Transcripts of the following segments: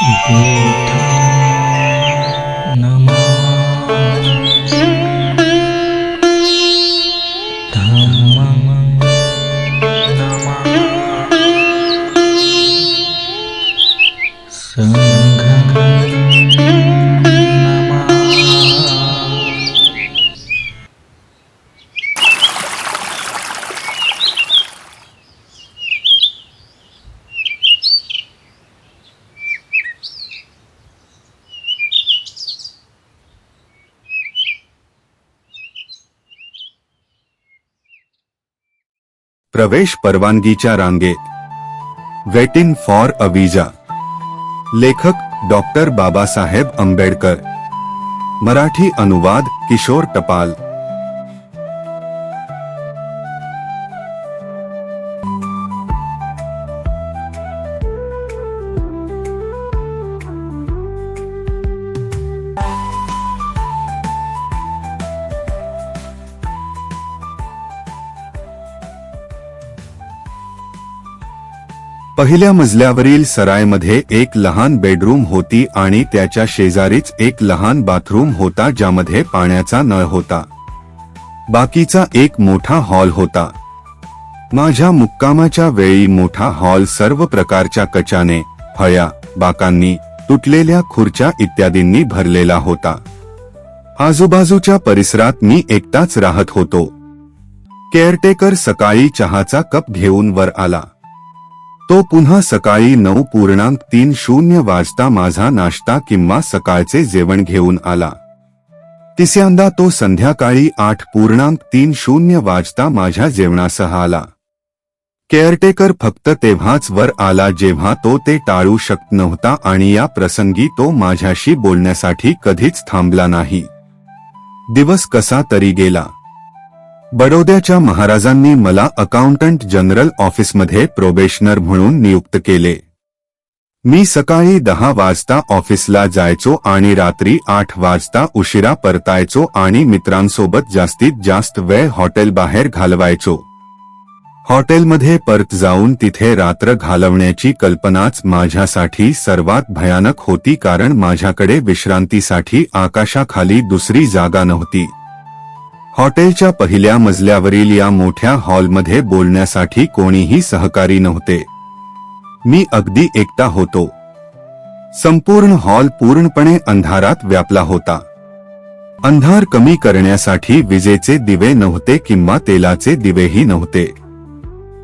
y प्रवेश परवानगी रांगेत वेटिंग फॉर अ विजा लेखक डॉक्टर बाबा साहेब आंबेडकर मराठी अनुवाद किशोर टपाल। पहिल्या मजल्यावरील सरायमध्ये एक लहान बेडरूम होती आणि त्याच्या शेजारीच एक लहान बाथरूम होता ज्यामध्ये पाण्याचा नळ होता. बाकीचा एक मोठा हॉल होता. माझ्या मुक्कामाच्या वेळी मोठा हॉल सर्व प्रकारच्या कचाने फळ्या बाकांनी तुटलेल्या खुर्च्या इत्यादींनी भरलेला होता. आजूबाजूच्या परिसरात मी एकटाच राहत होतो. केअरटेकर सकाळी चहाचा कप घेऊन वर आला. तो पुन्हा सकाळी नऊ पूर्णांक तीन शून्य वाजता माझा नाश्ता किंवा सकाळचे जेवण घेऊन आला. तिसऱ्यांदा तो संध्याकाळी आठ पूर्णांक तीन शून्य वाजता माझ्या जेवणासह आला. केअरटेकर फक्त तेव्हाच वर आला जेव्हा तो ते टाळू शकत नव्हता आणि या प्रसंगी तो माझ्याशी बोलण्यासाठी कधीच थांबला नाही. दिवस कसा तरी गेला. बडोद्याच्या महाराजांनी मला अकाउंटंट जनरल ऑफिसमध्ये प्रोबेशनर म्हणून नियुक्त केले. मी सकाळी दहा वाजता ऑफिसला जायचो आणि रात्री आठ वाजता उशिरा परतायचो आणि मित्रांसोबत जास्तीत जास्त वेळ हॉटेल बाहेर घालवायचो. हॉटेलमध्ये परत जाऊन तिथे रात्र घालवण्याची कल्पनाच माझ्यासाठी सर्वात भयानक होती कारण माझ्याकडे विश्रांतीसाठी आकाशाखाली दुसरी जागा नव्हती. हॉटेलच्या पहिल्या मजल्यावरील या मोठ्या हॉलमध्ये बोलण्यासाठी कोणीही सहकारी नव्हते. मी अगदी एकटा होतो. संपूर्ण हॉल पूर्णपणे अंधारात व्यापला होता. अंधार कमी करण्यासाठी विजेचे दिवे नव्हते किंवा तेलाचे दिवेही नव्हते.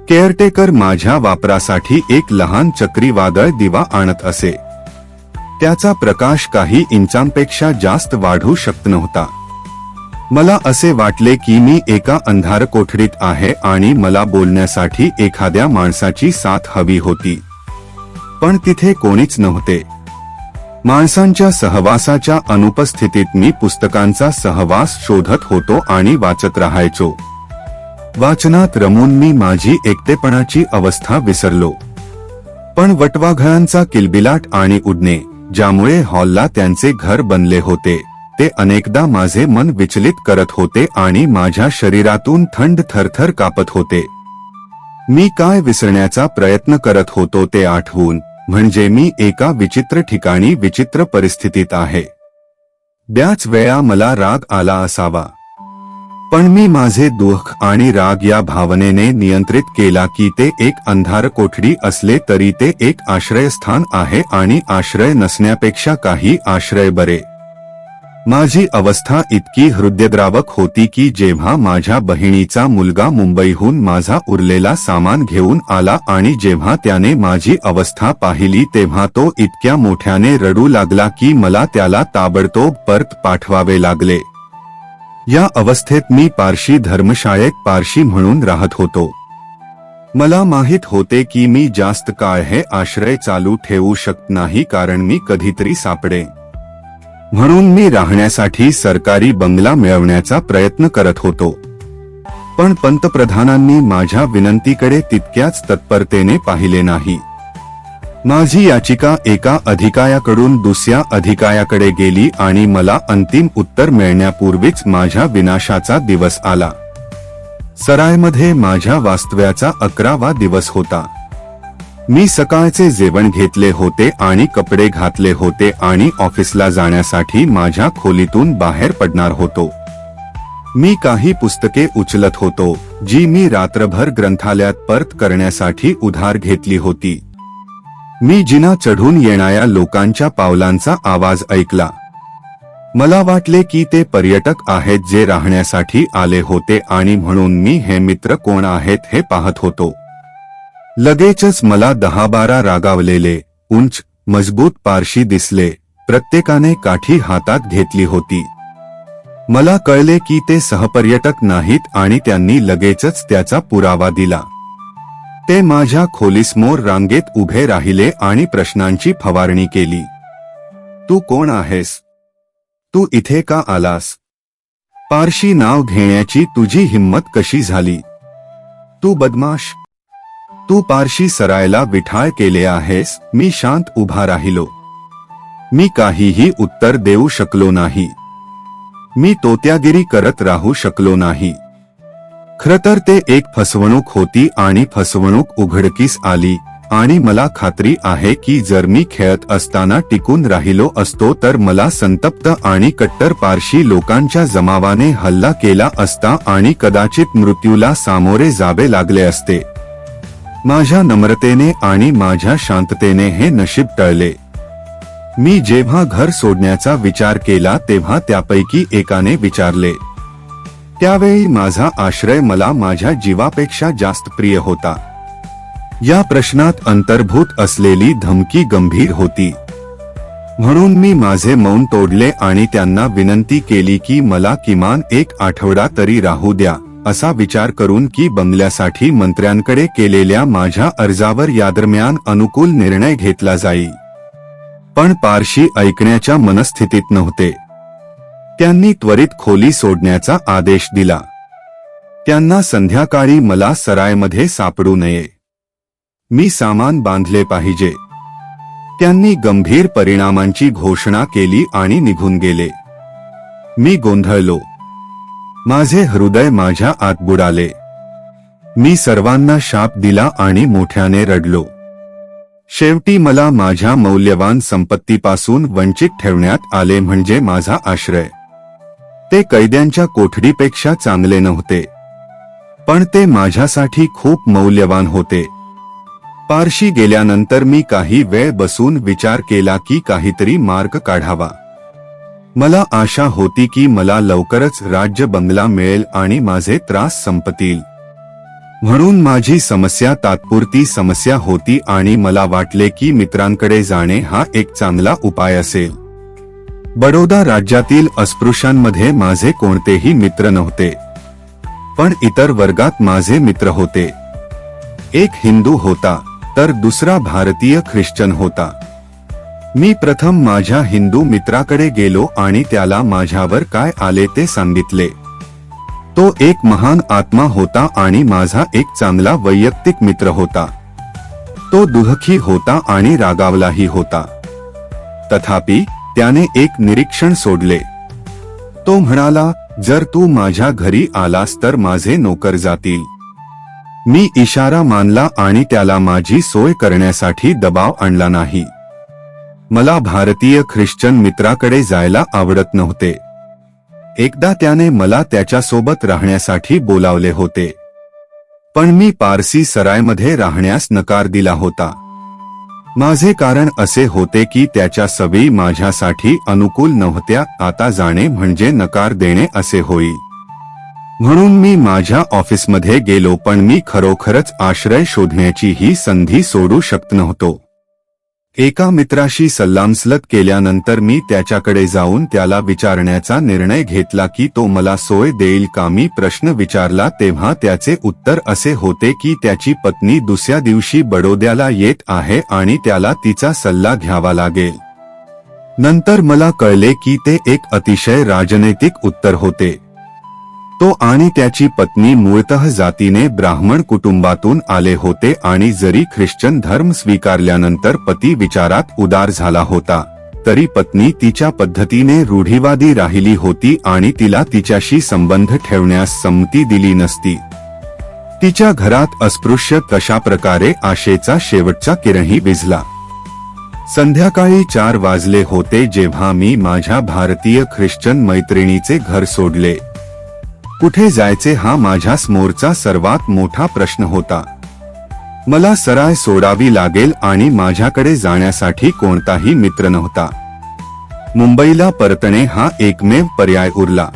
केअरटेकर माझ्या वापरासाठी एक लहान चक्रीवादळ दिवा आणत असे. त्याचा प्रकाश काही इंचांपेक्षा जास्त वाढू शकत नव्हता. मला असे वाटले की मी एका अंधार कोठडीत आहे आणि मला बोलण्यासाठी एखाद्या माणसाची साथ हवी होती. पण तिथे कोणीच नव्हते. माणसांच्या सहवासाच्या अनुपस्थितीत मी पुस्तकांचा सहवास शोधत होतो आणि वाचत राहायचो. वाचनात रमून मी माझी एकटेपणाची अवस्था विसरलो. पण वटवाघळांचा किलबिलाट आणि उडणे ज्यामुळे हॉलला त्यांचे घर बनले होते. ते अनेकदा माझे मन विचलित करत होते आणि माझ्या शरीरातून थंड थरथर कापत होते. मी काय विसरण्याचा प्रयत्न करत होतो ते आठवून म्हणजे मी एका विचित्र ठिकाणी विचित्र परिस्थितीत आहे. त्याच वेळा मला राग आला असावा. पण मी माझे दुःख आणि राग या भावनेने नियंत्रित केला की ते एक अंधार कोठडी असले तरी ते एक आश्रयस्थान आहे आणि आश्रय नसण्यापेक्षा काही आश्रय बरे. माझी अवस्था इतकी हृदयद्रावक होती की जेव्हा माझ्या बहिणीचा मुलगा मुंबईहून माझा उरलेला सामान घेऊन आला आणि जेव्हा त्याने माझी अवस्था पाहिली तेव्हा तो इतक्या मोठ्याने रडू लागला की मला त्याला ताबडतोब परत पाठवावे लागले. या अवस्थेत मी पारशी धर्मशाळेत पारशी म्हणून राहत होतो. मला माहीत होते की मी जास्त काळ हे आश्रय चालू ठेवू शकत नाही कारण मी कधीतरी सापडे म्हणून मी राहण्यासाठी सरकारी बंगला मिळवण्याचा प्रयत्न करत होतो. पण पंतप्रधानांनी माझ्या विनंतीकडे तितक्याच तत्परतेने पाहिले नाही. माझी याचिका एका अधिकायाकडून दुसऱ्या अधिकायाकडे गेली आणि मला अंतिम उत्तर मिळण्यापूर्वीच माझ्या विनाशाचा दिवस आला. सरायमध्ये माझ्या वास्तव्याचा अकरावा दिवस होता. मी सकाळचे जेवण घेतले होते आणि कपडे घातले होते आणि ऑफिसला जाण्यासाठी माझ्या खोलीतून बाहेर पडणार होतो. मी काही पुस्तके उचलत होतो जी मी रात्रभर ग्रंथालयात परत करण्यासाठी उधार घेतली होती. मी जिना चढून येणाऱ्या लोकांच्या पावलांचा आवाज ऐकला. मला वाटले की ते पर्यटक आहेत जे राहण्यासाठी आले होते आणि म्हणून मी हे मित्र कोण आहेत हे पाहत होतो. लगेचच मला दहा बारा रागावलेले उंच मजबूत पारशी दिसले प्रत्येकाने काठी हातात घेतली होती. मला कळले की ते सहपर्यटक नाहीत आणि त्यांनी लगेचच त्याचा पुरावा दिला. ते माझ्या खोलीसमोर रांगेत उभे राहिले आणि प्रश्नांची फवारणी केली. तू कोण आहेस? तू इथे का आलास? पारशी नाव घेण्याची तुझी हिंमत कशी झाली? तू बदमाश तू पारशी सरायला विठाळ केले आहेस मी शांत उभा राहिलो. मी काहीही उत्तर देऊ शकलो नाही. मी तोत्यागिरी करत राहू शकलो नाही. खर तर ते एक फसवणूक होती आणि फसवणूक उघडकीस आली आणि मला खात्री आहे की जर मी खेळत असताना टिकून राहिलो असतो तर मला संतप्त आणि कट्टर पारशी लोकांच्या जमावाने हल्ला केला असता आणि कदाचित मृत्यूला सामोरे जावे लागले असते. माझ्या नम्रतेने आणि माझ्या शांततेने हे नशीब टळले. मी जेव्हा घर सोडण्याचा विचार केला तेव्हा त्यापैकी एकाने विचारले त्यावेळी माझा आश्रय मला माझ्या जीवापेक्षा जास्त प्रिय होता. या प्रश्नात अंतर्भूत असलेली धमकी गंभीर होती. म्हणून मी माझे मौन तोडले आणि त्यांना विनंती केली की मला किमान एक आठवडा तरी राहू द्या. असा विचार करून की बंगल्यासाठी मंत्र्यांकडे केलेल्या माझ्या अर्जावर यादरम्यान अनुकूल निर्णय घेतला जाई. पण पारशी ऐकण्याच्या मनस्थितीत नव्हते. त्यांनी त्वरित खोली सोडण्याचा आदेश दिला. त्यांना संध्याकाळी मला सरायमध्ये सापडू नये. मी सामान बांधले पाहिजे. त्यांनी गंभीर परिणामांची घोषणा केली आणि निघून गेले. मी गोंधळलो. माझे हृदय माझ्या आत बुडाले. मी सर्वांना शाप दिला आणि मोठ्याने रडलो. शेवटी मला माझ्या मौल्यवान संपत्तीपासून वंचित ठेवण्यात आले म्हणजे माझा आश्रय. ते कैद्यांच्या कोठडीपेक्षा चांगले नव्हते. पण ते माझ्यासाठी खूप मौल्यवान होते. पारशी गेल्यानंतर मी काही वेळ बसून विचार केला की काहीतरी मार्ग काढावा. मला आशा होती की मला लवकरच राज्य बंगला मिळेल आणि माझे त्रास संपतील. म्हणून माझी समस्या तात्पुरती समस्या होती आणि मला वाटले की मित्रांकडे जाणे हा एक चांगला उपाय असेल. बडोदा राज्यातील अस्पृश्यांमध्ये माझे कोणतेही मित्र नव्हते. पण इतर वर्गात माझे मित्र होते. एक हिंदू होता तर दुसरा भारतीय ख्रिश्चन होता. मी प्रथम माझ्या हिंदू मित्राकडे गेलो आणि त्याला माझ्यावर काय आले ते सांगितले. तो एक महान आत्मा होता आणि माझा एक चांगला वैयक्तिक मित्र होता. तो दुःखी होता आणि रागावलाही होता. तथापि त्याने एक निरीक्षण सोडले. तो म्हणाला जर तू माझ्या घरी आलास तर माझे नोकर जातील. मी इशारा मानला आणि त्याला माझी सोय करण्यासाठी दबाव आणला नाही. मला भारतीय ख्रिश्चन मित्राकडे जायला आवडत नव्हते. एकदा त्याने मला त्याच्यासोबत राहण्यासाठी बोलावले होते. पण मी पारसी सरायमध्ये राहण्यास नकार दिला होता. माझे कारण असे होते की त्याच्या सवयी माझ्यासाठी अनुकूल नव्हत्या आता जाणे म्हणजे नकार देणे असे होई. म्हणून मी माझ्या ऑफिसमध्ये गेलो पण मी खरोखरच आश्रय शोधण्याची ही संधी सोडू शकत नव्हतो. एका मित्राशी सल्लामसलत केल्यानंतर मी त्याच्याकडे जाऊन त्याला विचारण्याचा निर्णय घेतला की तो मला सोय देईल का? मी प्रश्न विचारला तेव्हा त्याचे उत्तर असे होते की त्याची पत्नी दुसऱ्या दिवशी बडोद्याला येत आहे आणि त्याला तिचा सल्ला घ्यावा लागेल. नंतर मला कळले की ते एक अतिशय राजनैतिक उत्तर होते. तो आणि त्याची पत्नी मूळतः जातीने ब्राह्मण कुटुंबातून आले होते आणि जरी ख्रिश्चन धर्म स्वीकारल्यानंतर पती विचारात उदार झाला होता तरी पत्नी तिच्या पद्धतीने रूढीवादी राहिली होती आणि तिला तिच्याशी संबंध ठेवण्यास संमती दिली नसती. तिच्या घरात अस्पृश्य कशा प्रकारे आशेचा शेवटचा किरणही विझला. संध्याकाळी चार वाजले होते जेव्हा मी माझ्या भारतीय ख्रिश्चन मैत्रिणीचे घर सोडले. कुठे जायचे हा माझ्या समोरचा सर्वात मोठा प्रश्न होता. मला सराय सोडावी लागेल आणि माझ्याकडे जाण्यासाठी कोणताही मित्र नव्हता. मुंबईला परतणे हा एकमेव पर्याय उरला.